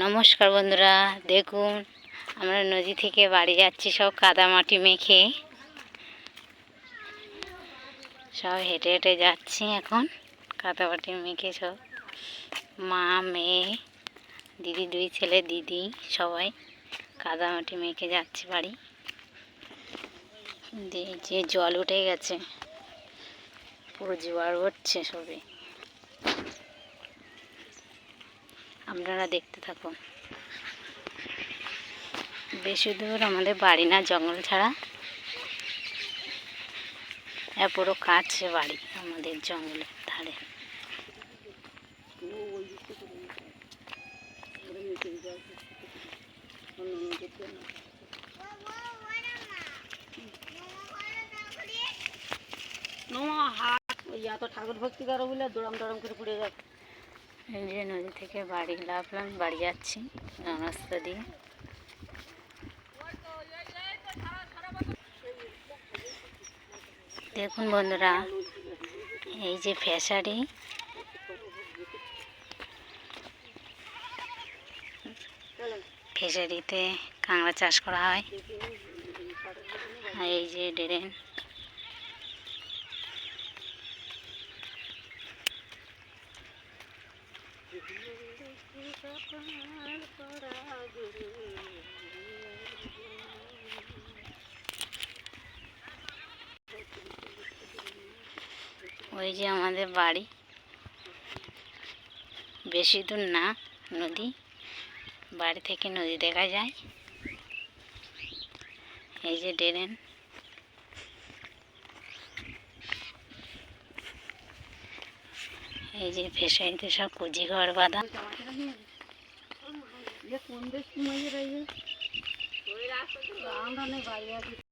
নমস্কার বন্ধুরা, দেখুন, আমরা নদী থেকে বাড়ি যাচ্ছি সব কাদা মাটি মেখে। সব হেঁটে হেঁটে যাচ্ছি এখন কাদা মাটি মেখে সব। মা, মেয়ে, দিদি, দুই ছেলে, দিদি, সবাই কাদা মাটি মেখে যাচ্ছি বাড়ি। যে জল উঠে গেছে, পুরো জোয়ার উঠছে সবে। আপনারা দেখতে থাকুন। বেশি দূর আমাদের বাড়ি না, জঙ্গল ছাড়া। এ পুরো কাছে বাড়ি আমাদের জঙ্গলের ধারে। ঠাকুর ভক্তি করো বলে দৌড়াম দৌড়াম করে পড়ে যাচ্ছে। যে নদী থেকে বাড়ি লাভলাম বাড়ি যাচ্ছি রাস্তা দিয়ে দেখুন বন্ধুরা, এই যে ফেসারি ফেসারিতে কাঁকড়া চাষ করা হয়। আর এই যে ড্রেন। ওই যে আমাদের বাড়ি। বেশি দূর না, নদী। বাড়ি থেকে নদী দেখা যায়। এই যে ড্রেন। এই যে ফেসারিতে সব কুজি ঘর বাঁধা